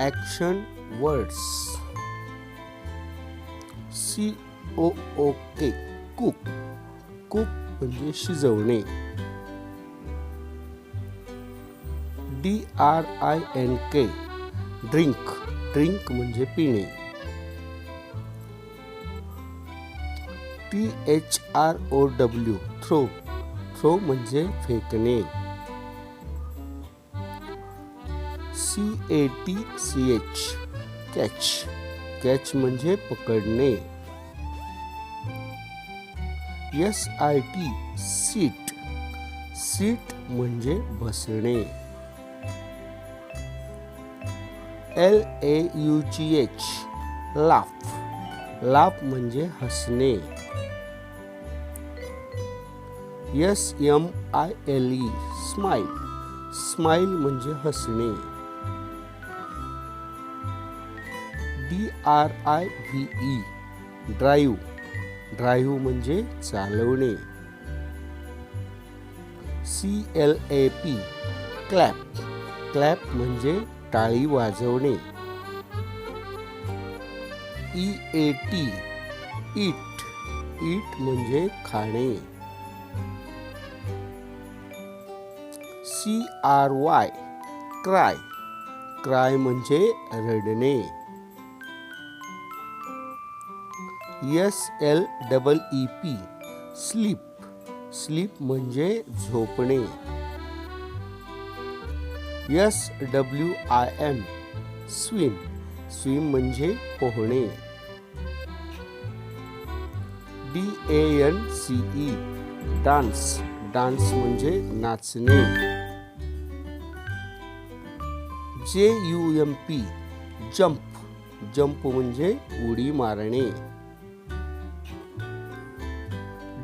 Action words सी ओ ओ के cook cook म्हणजे शिजवणे. D R I N K drink drink म्हणजे पिणे. T H R O W throw throw म्हणजे फेकणे. C A T C H catch catch म्हणजे पकडणे. S I T seat seat म्हणजे बसणे. L A U G H laugh laugh म्हणजे हसणे. S M I L E smile smile म्हणजे हसणे. D R I V E drive drive म्हणजे चालवणे. C L A P clap clap म्हणजे टाळी वाजवणे. E A T eat eat म्हणजे खाणे. C R Y cry cry म्हणजे रडणे. S L double E P sleep sleep म्हणजे झोपणे. S W I M swim swim म्हणजे पोहणे. D A N C E dance dance म्हणजे नाचणे. J U M P jump jump म्हणजे उडी मारणे.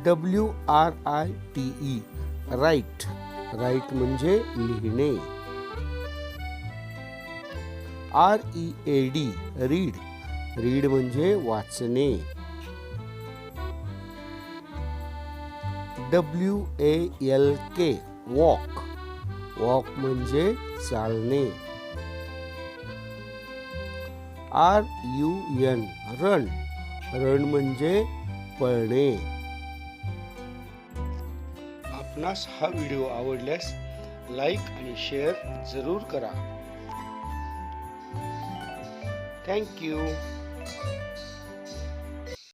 W R I T E write write म्हणजे लिहिणे. R E A D read read म्हणजे वाचणे. W A L K walk walk म्हणजे चालणे. R U N run run म्हणजे पळणे. आपणास हा व्हिडिओ आवडल्यास लाईक आणि शेअर जरूर करा. थँक्यू